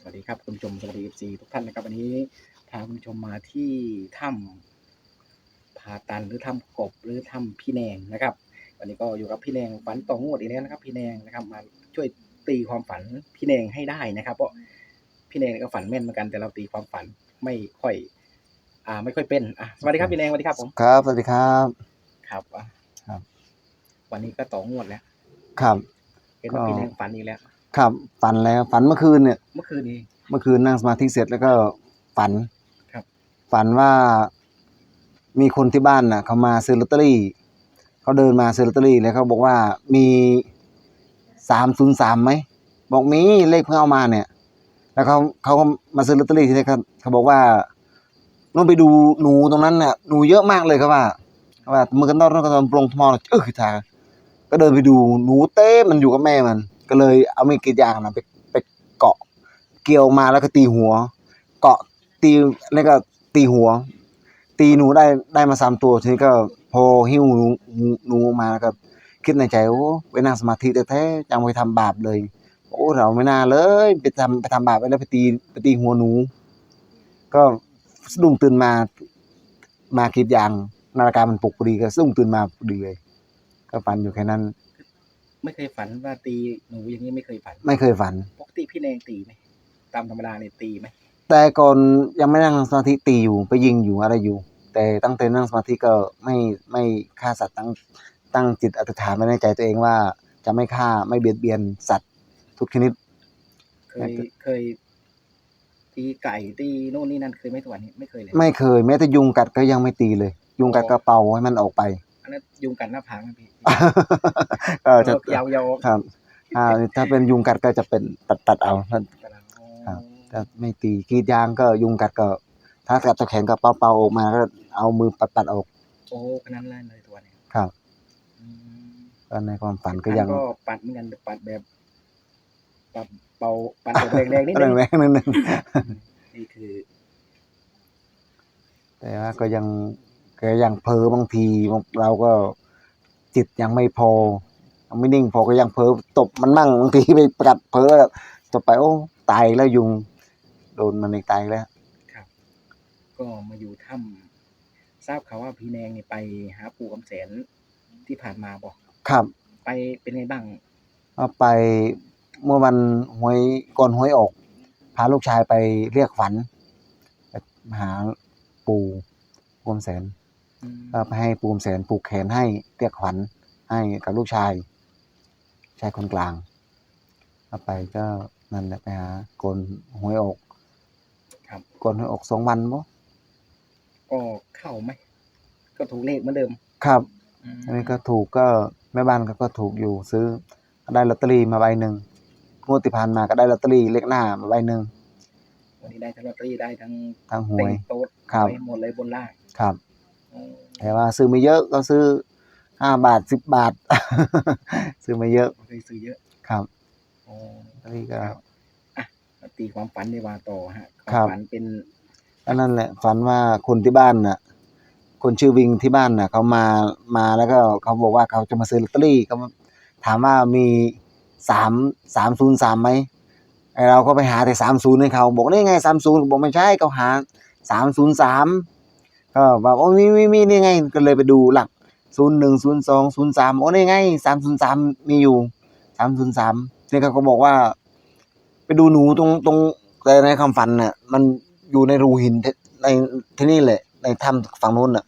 สวัสดีครับคุณผู้ชมสวัสดีเอฟซีทุกท่านนะครับวันนี้พาคุณผู้ชมมาที่ถ้ำผาตันหรือถ้ำกบหรือถ้ำพี่แนงนะครับ วันนี้ก็อยู่กับพี่แนงฝันต่องวดอีกแล้วนะครับ พี่แนงนะครับมาช่วยตีความฝันพี่แนงให้ได้นะครับ เพราะพี่แนงก็ฝันแม่นเหมือนกันแต่เราตีความฝันไม่ค่อย อ่า ไม่ค่อยเป็นอะสวัสดีครับพี่แนงสวัสดีครับผมครับสวัสดีครับครับอะครับ วันนี้ก็ต่องวดแล้ว ครับเห็นว่าก็พี่แนงฝันอีกแล้ว ครับฝันแล้วฝันเมื่อคืนเนี่ย เมื่อคืนนี้ เมื่อคืนนั่งสมาธิเสร็จแล้วก็ฝันครับ ฝันว่ามีคนที่บ้านน่ะเขามาซื้อลอตเตอรี่เขาเดินมาซื้อลอตเตอรี่แล้วเขาบอกว่ามีสามศูนย์สามไหมบอกมีเลขเพิ่งเอามาเนี่ย แล้วเขาเขาก็มาซื้อลอตเตอรี่ทีนี้เขาเขาบอกว่าลองไปดูหนูตรงนั้นเนี่ยหนูเยอะมากเลยครับว่าเขาว่ามือกันต้อนกันตอนปรงทมอเออคือทางก็เดินไปดูหนูเต้มันอยู่กับแม่มัน ก็เลยเอามีดกรีดยางนะไปไปเกาะเกี่ยวมาแล้วก็ตีหัว เกาะตีแล้วก็ตีหัว ตีหนูได้ได้มาสามตัวทีนี้ก็พอหิ้วหนูหนูมาแล้วก็คิดในใจโอ้ไปนั่งสมาธิแท้ๆยังไปทำบาปเลย โอ้เราไม่น่าเลยไปทำไปทำบาปไปแล้วไปตีไปตีหัวหนู ก็สะดุ้งตื่นมามาคิดอย่างนาฬิกามันปลุกพอดีก็สะดุ้งตื่นมาพอดีเลยก็ฝันอยู่แค่นั้น ไม่เคยฝันว่าตีหนูอย่างนี้ไม่เคยฝันไม่เคยฝัน ปกติพี่แนงตีไหมตามธรรมดาเนี่ยตีไหมแต่ก่อนยังไม่นั่งสมาธิตีอยู่ไปยิงอยู่อะไรอยู่ แต่ตั้งแต่นั่งสมาธิก็ไม่ไม่ฆ่าสัตว์ตั้งตั้งจิตอธิษฐานไว้ในใจตัวเองว่า จะไม่ฆ่าไม่เบียดเบียนสัตว์ทุกชนิด เคยเคย ตีไก่ตีโน่นนี่นั่นเคยไหมทุกวันนี้ไม่เคยเลย ไม่เคยแม้แต่ยุงกัดก็ยังไม่ตีเลย ยุงกัดกระเป๋าให้มันออกไปอั นนั้นยุงกัดหน้าผากไหมพี่ก็จะยาวยาวครับอ่าถ้าเป็นยุงกัดก็จะเป็นตัดตัดเอาถ้าครับถ้าไม่ตีกรีดยางก็ยุงกัดก็ ถ้ากัดตะแขนก็เป่าเป่าออกมาก็เอามือปัดปัดออกโอ้ขนาดนั้นเลยตัวเนี้ครับอืมก็ในความฝันก็ยังก็ปัดเหมือนกันปัดแบบปัดเบาปัดแบบแรงๆนิดนึแรงงแรงนิดนึงนี่คือ แต่ว่าก็ยัง ก็ยังเพ้อบางทีเราก็จิตยังไม่พอยังไม่นิ่งพอก็ยังเพ้อตบมันมั่งบางทีไปประกัดเพ้อตบไปโอ้ตายแล้วยุง โดนมันอีกตายแล้วครับ ก็มาอยู่ถ้ำทราบข่าวว่าพี่แนงนี่ไปหาปู่คำแสนที่ผ่านมาบอกครับ ไปเป็นไงบ้างเอาไปเมื่อวันหวยก่อนหวยออกพาลูกชายไปเรียกฝันไปหาปู่ปูมแสนอืม ก็ไปให้ปูมแสนผูกแขนให้เรียกขวัญให้กับลูกชาย ชายคนกลางเอาไปก็นั่นแหละไปหาโกนหวยออกครับโกนหวยออกสองวันบ่ก็เข้าไหมก็ถูกเลขเหมือนเดิม ครับอืมอันนี้ก็ถูกก็แม่บ้านก็ก็ถูกอยู่ซื้อได้ลอตเตอรี่มาใบหนึ่งงวดที่ผ่านมาก็ได้ลอตเตอรี่เลขหน้ามาใบหนึ่งวันนี้ได้ทั้งลอตเตอรี่ได้ทั้งทางหวเต็ยงโต๊ดครับไปหมดเลยบนล่างครับอืม แต่ว่าซื้อไม่เยอะก็ซื้อห้าบาทสิบบาท ซื้อไม่เยอะเคยซื้อเยอะครับอ๋ออันนี้ก็มาตีความฝันในวาต่อฮะคครัวามบฝันเป็นก็นั่นแหละฝันว่าคนที่บ้านน่ะ คนชื่อวิงที่บ้านน่ะเขามามาแล้วก็เขาบอกว่าเขาจะมาซื้อลอตเตอรี่เขาถามว่ามีสามสามศูนย์สามไหมไอเราก็ไปหาแต่สามศูนย์ให้เขาบอกนี่ไงสามศูนย์บอกไม่ใช่เขาหาสามศูนย์สาม ก็บอกโอ้มีมีมีนี่ไง ก็เลยไปดูหลักศูนย์หนึ่งศูนย์สองศูนย์สามโอ้นี่ไงสามศูนย์สามมีอยู่สามศูนย์สามนี่เขาก็บอกว่า ไปดูหนูตรงตรงแต่ในคำฝันน่ะ มันอยู่ในรูหินในที่นี่แหละ ในถ้ำฝั่งนู้นน่ะ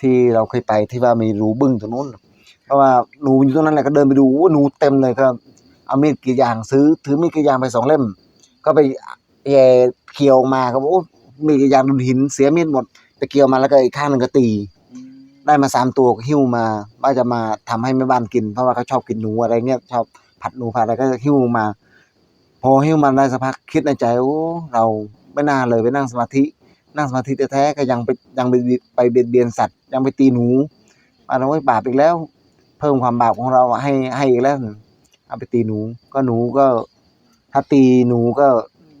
ที่เราเคยไปที่ว่ามีรูบึ้งตรงนู้นเพราะว่าหนูอยู่ตรงนั้นแหละก็เดินไปดูโอ้หนูเต็มเลยก็เอามีดกรีดยางซื้อถือมีดกรีดยางไปสองเล่ม ก็ไปแย่เคียวมาก็บอกโอ้มีดกรีดยางโดนหินเสียมีดหมด เกี่ยวมาแล้วก็อีกข้างหนึ่งก็ตี ได้มาสามตัวก็หิ้วมาว่าจะมาทำให้แม่บ้านกิน เพราะว่าเขาชอบกินหนูอะไรเงี้ยชอบผัดหนูผัดอะไรก็หิ้วมา พอหิ้วมาได้สักพักคิดในใจโอ้เราไม่น่าเลยไปนั่งสมาธิ นั่งสมาธิแท้ๆก็ยังไปยังไปไปเบียดเบียนสัตว์ ยังไปตีหนูมาเราไว้บาปอีกแล้ว เพิ่มความบาปของเราให้ให้อีกแล้วเอาไปตีหนู ก็หนูก็ถ้าตีหนูก็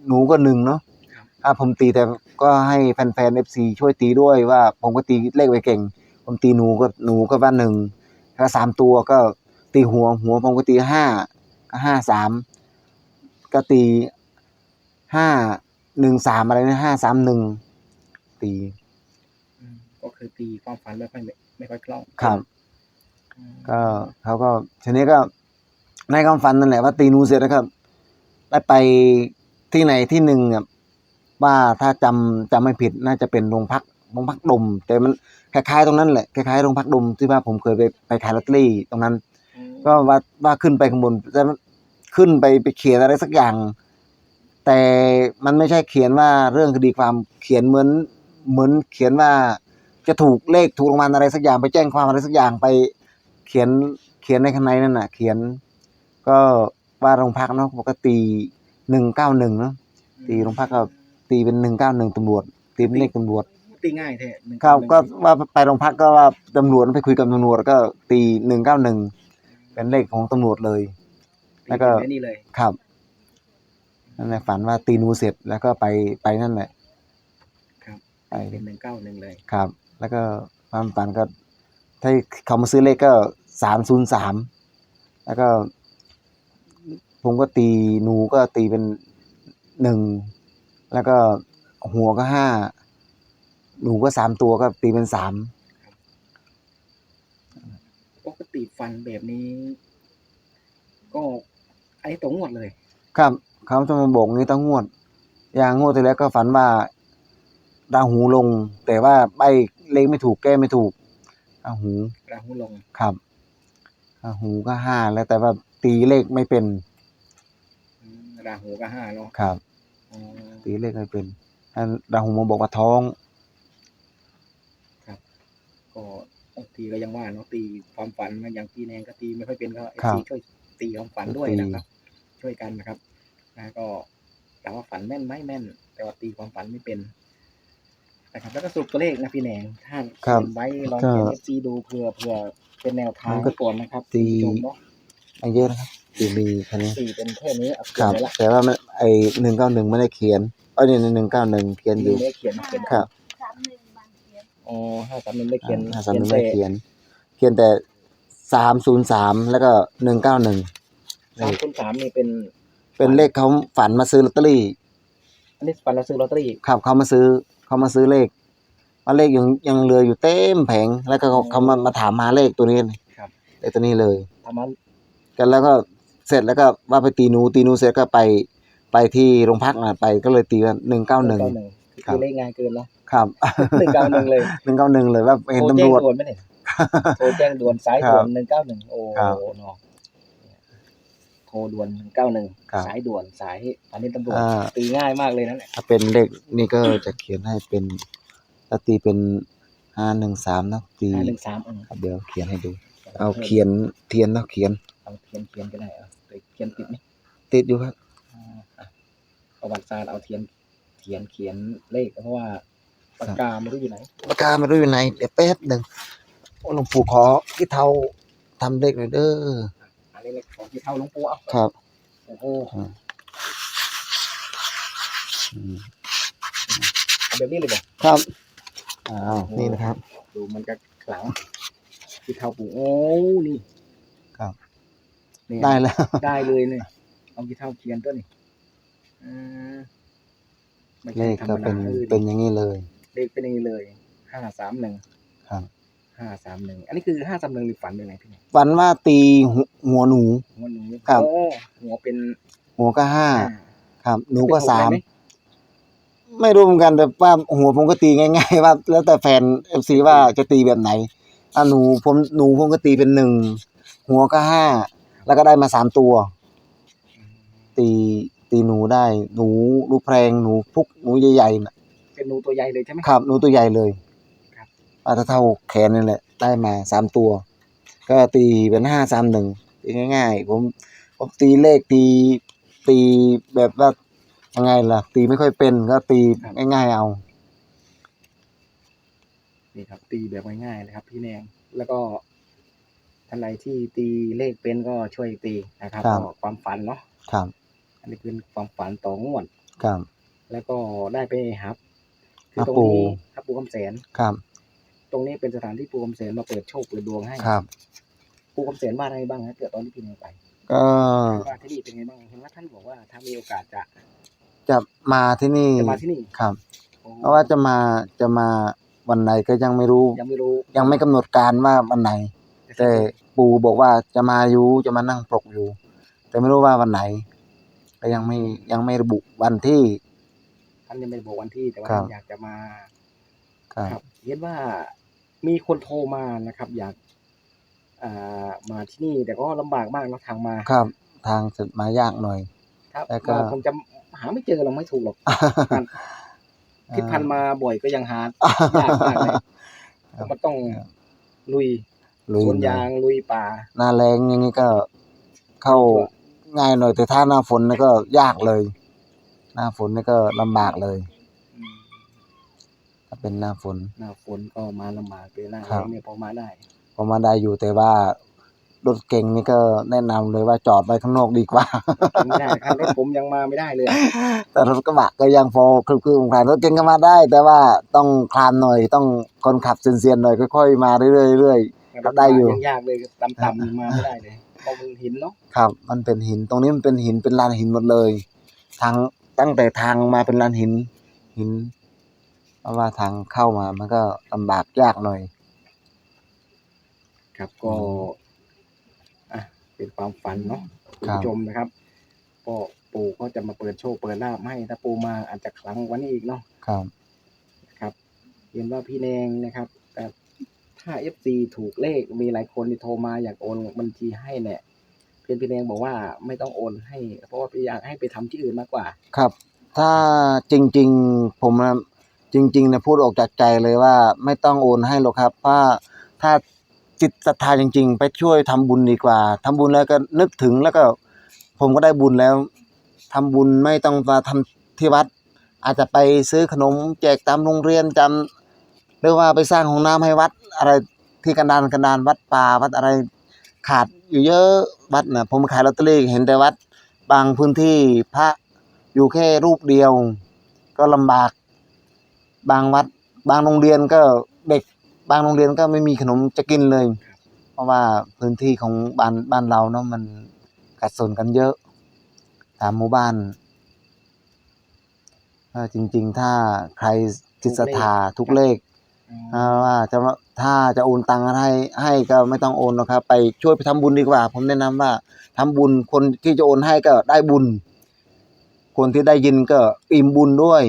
หนูก็หนึ่งเนาะ ถ้าผมตีแต่ก็ให้แฟนๆเอฟซีช่วยตีด้วยว่าผมก็ตีเลขไว้เก่ง ผมตีหนูก็หนูก็ว่าหนึ่งถ้าสามตัวก็ตีหัวหัวผมก็ตีห้าก็ห้าสามก็ตีห้าหนึ่งสามอะไรนะห้าสามหนึ่งตีอืมก็คือตีความฝันไม่ค่อยไม่ค่อยคล่องครับ อืมก็เขาก็ทีนี้ก็ในความฝันนั่นแหละว่าตีนูเสร็จแล้วก็ได้ไปที่ไหนที่หนึ่งอะ ว่าถ้าจำจำไม่ผิดน่าจะเป็นโรงพักโรงพักดม แต่มันคล้ายๆตรงนั้นแหละคล้ายๆโรงพักดมที่ว่าผมเคยไปไปขายลอตเตอรี่ตรงนั้นอืมก็ว่าว่าขึ้นไปข้างบนแต่มันขึ้นไปไปเขียนอะไรสักอย่าง แต่มันไม่ใช่เขียนว่าเรื่องคดีความเขียนเหมือนเหมือนเขียนว่าจะถูกเลขถูกรางวัลอะไรสักอย่างไปแจ้งความอะไรสักอย่างไปเขียนเขียนในข้างในนั่นน่ะ เขียน ก็ว่าโรงพักเนาะปกติหนึ่งเก้าหนึ่งเนาะตีโรงพักก็ ตีเป็นหนึ่งเก้าหนึ่งตำรวจตีเป็นเลขตำรวจตีง่ายแท้หนึ่งครับหนึ่งก็ว่าไปโรงพักก็ว่าตำรวจไปคุยกับตำรวจก็ตีหนึ่งเก้าหนึ่งเป็นเลขของตำรวจเลย แล้วก็ตีเป็นไอ้นี่เลยครับนั่นแหละฝันว่าตีนูเสร็จแล้วก็ไปไปนั่นแหละ ครับไปเป็นหนึ่งเก้าหนึ่งเลยครับ แล้วก็ความฝันก็ถ้าเขามาซื้อเลขก็สามศูนย์สามแล้วก็ผมก็ตีหนูก็ตีเป็นหนึ่ง แล้วก็หัวก็ห้าหนูก็สามตัวก็ตีเป็นสามปกติฟันแบบนี้ ก็อันนี้ตรงหมดเลย ครับเขาจะมาบอกงี้ต้องงวด อย่างงวดที่แล้วก็ฝันว่าราหูลง แต่ว่าใบเลขไม่ถูกแก้ไม่ถูกราหูราหูลงครับราหูก็ห้าแล้วแต่ว่าตีเลขไม่เป็นอืมราหูก็ห้าเนาะครับอ๋อ ตีเลขไม่เป็นอันราหูมาบอกว่าท้องก็บางทีก็ยังว่าเนาะตีความฝันนะอย่างพี่แนงก็ตีไม่ค่อยเป็นก็เอครับซีช่วยตีความฝันด้วยตีนะครับ ช่วยกันนะครับนะก็ถามว่าฝันแม่นไหมแม่น แต่ว่าตีความฝันไม่เป็นนะครับ แล้วก็สรุปตัวเลขนะพี่แนงท่านครับเขียนไว้ลองก็เขียนเอซีดูเผื่อเผื่อเป็นแนวทางมันก็ก่อนนะครับตีชมเนาะไม่เยอะนะครับ ตีมีแค่นี้ตีเป็นแค่นี้เอาคเขียรันบไว้ละแต่ว่ามันไอหนึ่งเก้าหนึ่งไม่ได้เขียนเอ้ยหนึ่งเก้าหนึ่งเขียนอยู่ไม่ได้เขียนเขียนครับสามหนึ่งบางเขียนอ๋อห้าสามหนึ่งไม่เขียนห้าสามหนึ่งแต่ไม่เขียน เขียนแต่สามศูนย์สามแล้วก็หนึ่งเก้าหนึ่งสามคูณสามนี่เป็นเป็นเลขเขาฝันมาซื้อลอตเตอรี่ อันนี้ฝันเราซื้อลอตเตอรี่ ครับเขามาซื้อเขามาซื้อเลขว่าเลขยังยังเหลืออยู่เต็มแผง แล้วก็เขาเขามามาถามมาเลขตัวนี้ครับ เลขตัวนี้เลยทำมากันแล้วก็ เสร็จแล้วก็ว่าไปตีหนูตีหนูเสร็จก็ไปไปที่โรงพักนะไปก็เลยตีว่าหนึ่งเก้าหนึ่งครัคืบอเลขง่ายเกินเนาะครับหนึ่งเก้าหนึ่งเลยหนึ่งเก้าหนึ่งเลยว่าเห็นโทรตำแจ้รงวจด่วนไหมเนี่ยโทรแจ้งด่วนสายครับด่วนหนึ่งเก้าหนึ่งโอ้ครับเนาะโทรด่วนหนึ่งเก้าหนึ่งครับสายด่วนสายอันนี้ตำรวจอ่าตีง่ายมากเลยนั่นแหละถ้าเป็นเลขนี่ก็จะเขียนให้เป็นถ้าตีเป็นห้าหนึ่งสามนะตีห้าหนึ่งสามเออครับเดี๋ยวเขียนให้ดู เอาเขียนเทียนเนาะเขียน เอาเขียนเขียนก็ได้เอาไปเขียนติดนี่ติดอยู่ครับอ่าอะประวัติศาสตร์เอาเทียนเขียนเขียนเลขเพราะว่าปากกาไม่รู้อยู่ไหนปากกาไม่รู้อยู่ไหนเดี๋ยวแป๊บหนึ่งโอ้หลวงปู่ขอที่เทาทำเลขหน่อยเด้ออันนี้เลขของที่เท่าหลวงปู่เอาครับโอ้โหอืมเอาแบบนี้เลยบ่ครับอ้าวนี่นะครับ ดูมันจะขลังที่เท่าปู่โอ้นี่ครับ เนี่ยได้แล้ว ได้เลยเนี่ยเอากี่เท่าเขียนตัวนี่อ่าไม่เลใช่ขธรรก็มเป็ดานเออเป็นอย่างนี้เลยเลขเป็นอย่างนี้เลยห้าสามหนึ่งครับห้าสามหนึ่งอันนี้คือห้าสามหนึ่งหรือฝันเป็นไงพี่เนี่ยฝันว่าตีหัวหัวหนู หัวหนูครับ โอ้หัวเป็นหัวก็ห้าห้าครับ หนูก็เป็นหสามได้ไหไม่รู้เหมือนกันแต่ว่าหัวผมก็ตีง่าย ๆ ว่า แล้วแต่แฟนเอฟซีว่าจะตีแบบไหนถ้าหนูผมหนูผมก็ตีเป็นหนึ่งหัวก็ห้า แล้วก็ได้มาสามตัว ตีตีหนูได้ หนูลูกแพรงหนูพุกหนูใหญ่ๆน่ะเป็นหนูตัวใหญ่เลยใช่ไหม ครับหนูตัวใหญ่เลยครับว่าถ้าเท่าแขนนี่แหละ ได้มาสามตัว ก็ตีเป็นห้าสามหนึ่งตีง่าย ๆ ผมผมตีเลขตีตีแบบว่ายังไงล่ะ ตีไม่ค่อยเป็นก็ตีง่ายๆเอา นี่ครับ ตีแบบง่ายๆนะครับ พี่แนงแล้วก็ ท่านใดที่ตีเลขเป็นก็ช่วยตีนะครับครับ ก็ความฝันเนาะครับอันนี้เป็นความฝันต่องวด ครับ แล้วก็ได้ไปหับคือหับตรงปู่นี้หับปูคำแสน ครับตรงนี้เป็นสถานที่ปูคำแสนมาเปิดโชคเปิดดวงให้ครับ ปูคำแสนว่าอะไรบ้างฮะเกิดตอนที่พี่แนงไปก็ว่าที่นี่เป็นไงบ้างเห็นว่าท่านบอกว่าถ้ามีโอกาสจะจะมาที่นี่จะมาที่นี่ครับ โอ้เพราะว่าจะมาจะมาวันไหนก็ยังไม่รู้ ยังไม่รู้ยังไม่กำหนดการว่าวันไหน แต่ปู่บอกว่าจะมาอยู่จะมานั่งปลกอยู่ แต่ไม่รู้ว่าวันไหนก็ยังไม่ยังไม่ระบุวันที่ ท่านยังไม่ได้บอกวันที่แต่ว่าครับ ท่านอยากจะมาครับครับเห็นว่ามีคนโทรมานะครับ อยากอ่ามาที่นี่ แต่ก็ลำบากมากเนอะทางมาครับทางจะมายากหน่อย ครับแล้วก็ มาคงจะหาไม่เจอเราไม่ถูกหรอกพันทิศพันธุ์มาบ่อยก็ยังหายากมากเลยครับมันต้องลุย ลุยสวนหน่ยาอยงลุยป่า หน้าแรงอย่างนี้ก็เข้าง่ายหน่อย แต่ถ้าหน้าฝนนี่ก็ยากเลย หน้าฝนนี่ก็ลำบากเลย อืมถ้าเป็นหน้าฝน หน้าฝนก็มาลำบากเลยหน้าครัแล้บ งเนี่ยพอมาได้พอมาได้อยู่แต่ว่ารถเก่งนี่ก็แนะนำเลยว่าจอดไว้ข้างนอกดีกว่าไม่ได้ครับรถผมยังมาไม่ได้เลย แต่รถกระบะก็ยังพอคลือๆคลานรถเก่งก็มาได้ แต่ว่าต้องคลานหน่อย ต้องคนขับเซียนๆหน่อยค่อยๆมาเรื่อยๆเรื่อย ก็ได้อยู่ยังยากเลยต่ำๆนี่มาไม่ได้เลยเพราะมันหินเนาะๆครับ มันเป็นหินตรงนี้มันเป็นหินเป็นลานหินหมดเลย ทางตั้งแต่ทางมาเป็นลานหิน หินเพราะว่าทางเข้ามามันก็ลำบากยากหน่อย ครับก็อะเป็นความฝันเนาะคุณครับผู้ชมนะครับ ก็ปู่ก็จะมาเปิดโชคเปิดลาบให้ถ้าปู่มาอาจจะครั้งกวันนี้อีกเนาะ ครับครับเห็นว่าพี่แนงนะครับแต่ ถ้าเอฟซีถูกเลขมีหลายคนที่โทรมาอยากโอนบัญชีให้เนี่ยเพียนพี่แนงบอกว่าไม่ต้องโอนให้ เพราะว่าพี่อยากให้ไปทำที่อื่นมากกว่า ครับ ถ้าจริง ๆ ผมนะจริง ๆนะพูดออกจากใจเลยว่า ไม่ต้องโอนให้หรอกครับเพราะถ้าจิตศรัทธาจริง ๆ ไปช่วยทำบุญดีกว่าทำบุญแล้วก็นึกถึงแล้วก็ ผมก็ได้บุญแล้วทำบุญไม่ต้องมาทำที่วัด อาจจะไปซื้อขนมแจกตามโรงเรียนจำ หรือว่าไปสร้างห้องน้ำให้วัดอะไรที่กันดานกันดานวัดป่าวัดอะไรขาดอยู่เยอะวัดนะผมขายลอตเตอรี่เห็นแต่วัด บางพื้นที่พระอยู่แค่รูปเดียว ก็ลำบาก บางวัด บางโรงเรียนก็เด็ก บางโรงเรียนก็ไม่มีขนมจะกินเลย เพราะว่าพื้นที่ของบ้านบ้านเราเนาะมันกัดสนกันเยอะตามหมู่บ้านจริง ๆ ถ้าใครจิตศรัทธาทุกเลข อ่าว่าจะว่าถ้าจะโอนตังค์ให้ให้ก็ไม่ต้องโอนหรอกครับ ไปช่วยไปทำบุญดีกว่า ผมแนะนำว่าทำบุญคนที่จะโอนให้ก็ได้บุญ คนที่ได้ยินก็อิ่มบุญด้วย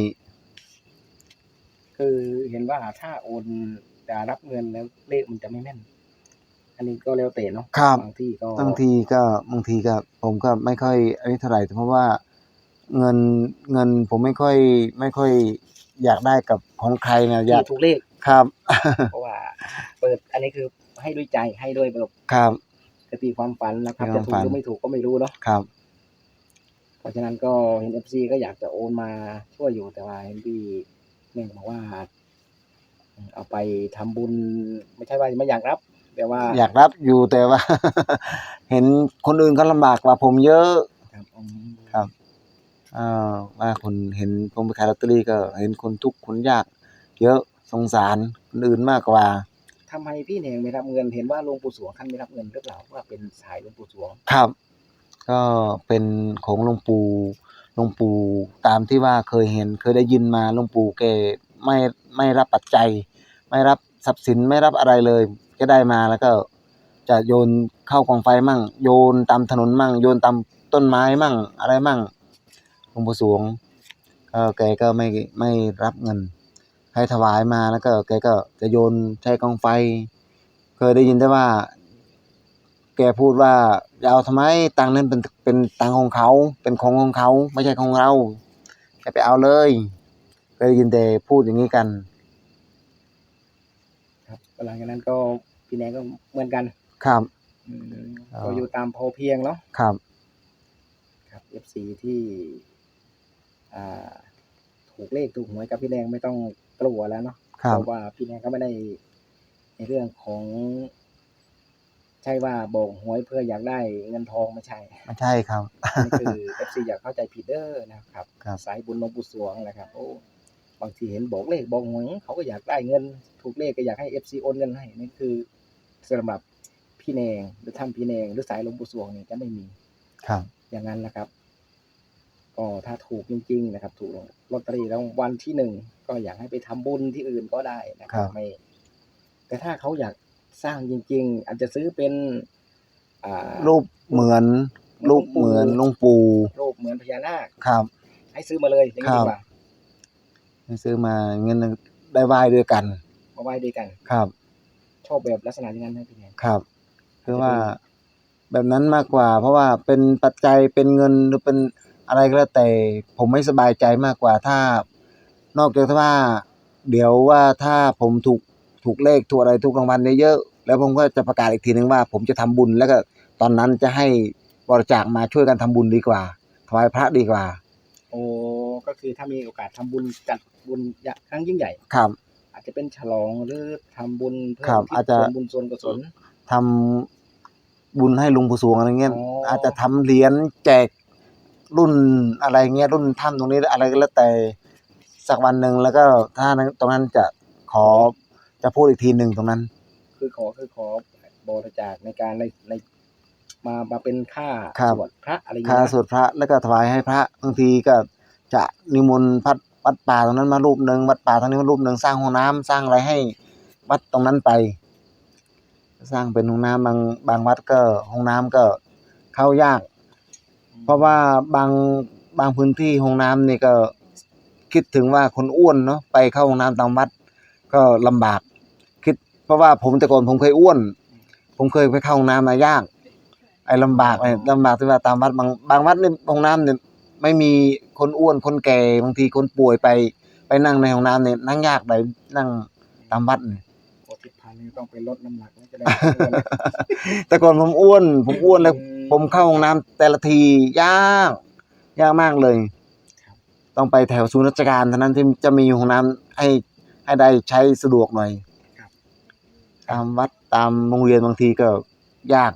คือเห็นว่าถ้าโอนจะรับเงินแล้วเลขมันจะไม่แม่น อันนี้ก็แล้วแต่เนาะครับบางที่ก็บางทีก็บางทีก็ผมก็ไม่ค่อยอันนี้เท่าไหร่เพราะว่าเงินเงินผมไม่ค่อยไม่ค่อยอยากได้กับของใครนะอยากที่ถูกเลข ครับ เพราะว่า เปิดอันนี้คือให้ด้วยใจให้ด้วยแบบครับกติความฝันนะครับตีจะความถูกฝันหรือไม่ถูกก็ไม่รู้เนาะครับ เพราะฉะนั้นก็เห็นเอฟซีก็อยากจะโอนมาช่วยอยู่แต่ว่าเห็นพี่แม่งบอกว่า เอาไปทำบุญ ไม่ใช่ว่าไม่อยากรับ แต่ว่า อยากรับอยู่แต่ว่า เห็นคนอื่นเขาลำบากกว่าผมเยอะครับอืมครับอ่าว่าคนเห็นผมไปขายลอตเตอรี่ก็ เห็นคนทุกข์คนยาก เยอะ สงสารคนอื่นมากกว่า ทำไมพี่แนงไม่รับเงินเห็นว่าหลวงปู่สวงท่านไม่รับเงินหรือเปล่าว่าเป็นสายหลวงปู่สวง ครับ ก็เป็นของหลวงปู่หลวงปู่ตามที่ว่าเคยเห็นเคยได้ยินมาหลวงปู่แกไม่ไม่รับปัจจัย ไม่รับทรัพย์สินไม่รับอะไรเลยก็ได้มาแล้วก็ จะโยนเข้ากองไฟมั่ง โยนตามถนนมั่ง โยนตามต้นไม้มั่ง อะไรมั่งหลวงปู่สวงก็แกก็ไม่ไม่รับเงิน ให้ถวายมาแล้วก็แกก็จะโยนใช้กองไฟ เคยได้ยินได้ว่า แกพูดว่าจะเอาทำไมตังค์นั้นเป็นเป็นตังค์ของเขา เป็นของของเขา ไม่ใช่ของเราแกไปเอาเลยเคยได้ยินแต่พูดอย่างนี้กันครับหลังจากนั้นก็พี่แนงก็เหมือนกันครับอืมอ๋อก็อยู่ตามพอเพียงเนาะครับ ครับเอฟซีที่ อ่าถูกเลขถูกหวยกับพี่แดงไม่ต้อง กลัวแล้วเนาะครับ เพราะว่าพี่แดงก็ไม่ได้ในเรื่องของ ใช่ว่าบอกหวยเพื่ออยากได้เงินทองไม่ใช่ไม่ใช่ครับ นี่คือเอฟซีอยากเข้าใจผิดเด้อนะครับครับ สายบุญหลวงปู่สวงนะครับโอ้บางทีเห็นบอกเลขบอกหวยเขาก็อยากได้เงิน ถูกเลขก็อยากให้เอฟซีโอนเงินให้นี่คือสำหรับพี่แนงหรือท่านพี่แนงหรือสายหลวงปู่สวงเนี่ยจะไม่มี ครับ อย่างนั้นนะครับ ก็ถ้าถูกจริง ๆ นะครับ ถูกลอตเตอรี่แล้ววันที่หนึ่งก็อยากให้ไปทำบุญที่อื่นก็ได้นะคครัรับบไม่ แต่ถ้าเขาอยากสร้างจริง ๆ อาจจะซื้อเป็นอ่ารูปเหมือนรูปเหมือนหลวงปู่รูปเหมือนพญานาคครับ ให้ซื้อมาเลยอย่างนี้ครัดีบกว่าให้ซื้อมาเงินได้ไหว้ด้วยกันมาไว้ด้วยกัน ครับ ชอบแบบลักษณะอย่างนั้นไหมพี่แนนครับ คือว่าแบบนั้นมากกว่า เพราะว่าเป็นปัจจัยเป็นเงินหรือเป็น อะไรก็แล้วแต่ผมไม่สบายใจมากกว่าถ้า นอกจากว่า เดี๋ยวว่าถ้าผมถูกถูกเลขถูกอะไรถูกรางวัลเยอะๆแล้วผมก็จะประกาศอีกทีนึงว่า ผมจะทำบุญแล้วก็ตอนนั้นจะให้บริจาคมาช่วยกันทำบุญดีกว่าถวายพระดีกว่า โอ้ก็คือถ้ามีโอกาสทำบุญจัดบุญอย่างครั้งยิ่งใหญ่ครับ อาจจะเป็นฉลองหรือทำบุญเพิ่ครัมบที่อาจจะส่วนบุญส่วนกุศลทำบุญให้หลุงปู่สวงอะไรเงี้ยอ๋อออาจจะทำเหรียญแจก รุ่นอะไรเงี้ยรุ่นถ้ำตรงนี้อะไรก็แล้วแต่สักวันหนึ่งแล้วก็ถ้าตรงนั้นจะขอจะพูดอีกทีหนึ่งตรงนั้น คือขอคือขอบริจาคในการในในมามาเป็นค่าครับ สวดพระอะไรอย่างค่าเงี้ยสวดพระแล้วก็ถวายให้พระบางทีก็จะนิมนต์พัดวัดป่าตรงนั้นมารูปหนึ่งวัดป่าตรงนี้มารูปหนึ่งสร้างห้องน้ำสร้างอะไรให้วัดตรงนั้นไป สร้างเป็นห้องน้ำบางบางวัดก็ห้องน้ำก็เข้ายาก เพราะว่าบางบางพื้นที่ห้องน้ำนี่ก็คิดถึงว่าคนอ้วนเนาะไปเข้าห้องน้ำตามวัด ก็ลำบาก คิดเพราะว่าผมแต่ก่อนผมเคยอ้วน ผมเคยไปเข้าห้องน้ำมายาก ไอ้ลำบากเนี่ยลำบากที่ว่าตามวัดบางบางวัดนี่ห้องน้ำเนี่ยไม่มีคนอ้วนคนแก่บางทีคนป่วยไปไปนั่งในห้องน้ำเนี่ยนั่งยากเลยนั่งตามวัดเนี่ยโอทิศพันธ์นี่ต้องไปลดน้ำหนักนะจะได้ไม่อ้วนนะแต่ก่อนผมอ้วน ผมอ้วนแล้ว อืม ผมเข้าห้องน้ำแต่ละทียากยากมากเลยครับต้องไปแถวศูนย์ราชการเท่านั้นที่จะมีห้องน้ำให้ให้ได้ใช้สะดวกหน่อยครับ ตามวัดตามโรงเรียนบางทีก็ยาก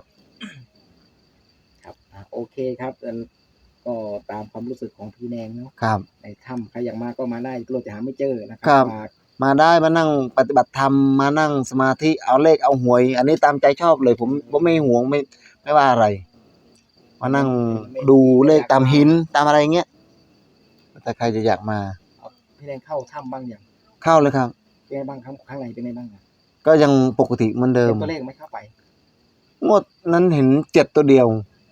ครับอะโอเคครับอันก็ตามความรู้สึกของพี่แนงเนาะครับ ในถ้ำใครอยากมาก็มาได้กลัวจะหาไม่เจอนะคครัรับ มามาได้มานั่งปฏิบัติธรรมมานั่งสมาธิเอาเลขเอาหวย อันนี้ตามใจชอบเลย ผมผมไม่ห่วงไม่ไม่ว่าอะไร มานั่งดูเลขตามหินตามอะไรเงี้ยแต่ใครจะอยากมาเอาพี่แนงเข้าถ้ำบ้างอย่างเข้าเลยครับ เป็นไงบ้างครับข้างในเป็นไงบ้างอะก็ยังปกติเหมือนเดิเห็มนตัวเลขไหม่เข้าไป งวดนั้นเห็นเจ็ดตัวเดียว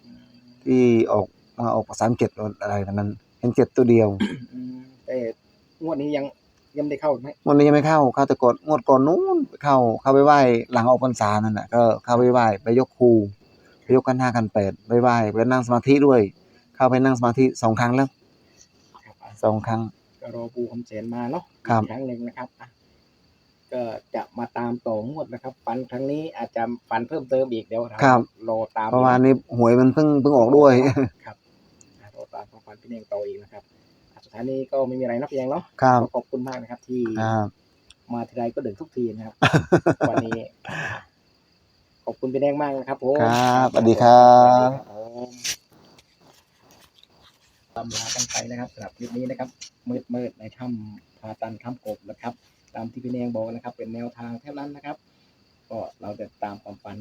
อืมที่ออกมาออกสามเจ็ดอะไรนั้น เห็นเจ็ดตัวเดียวอืมแต่งวดนี้ยังยังไม่ได้เข้าไหมงวดนี้ยังไม่เข้าเข้าแต่ก่อนงวดก่อนนู้นเข้าเข้าไปไหว้หลังออกพรรษานั่นแหละก็เข้าไปไหว้ไปยกครูไป ยกกันห้ากันแปดไปไหว้ไปนั่งสมาธิด้วย เข้าไปนั่งสมาธิสองครั้งแล้วครับอะสองครั้ง ก็รอปูคำเสนมาเนาะครับอีกครั้งหนึ่งนะครับอะก็จะมาตามต่องวดนะครับ ฟันครั้งนี้อาจจะฟันเพิ่มเติมอีกเดี๋ยวเราครับ รอตามเพราะว่านี้หวยมันเพิ่งเพิ่งออกด้วย ครับอะรอตามของฟันพี่เนงต่ออีกนะครับอะสุดท้ายนี้ก็ไม่มีอะไรนะพี่แยงเนาะครับก็ขอบคุณมากนะครับ ที่ครับ มาทีไรก็ดึกทุกทีนะครับ วันนี้ ขอบคุณพี่แดงมากนะครับผมครับสวัสดีครับผมตำลากันไปนะครับสำหรับคลิปนี้นะครับ มืดมืดๆในถ้ำพาตันถ้ำกบนะครับ ตามที่พี่แดงบอกนะครับ เป็นแนวทางเท่านั้นนะครับ ก็เราจะตามความฝัน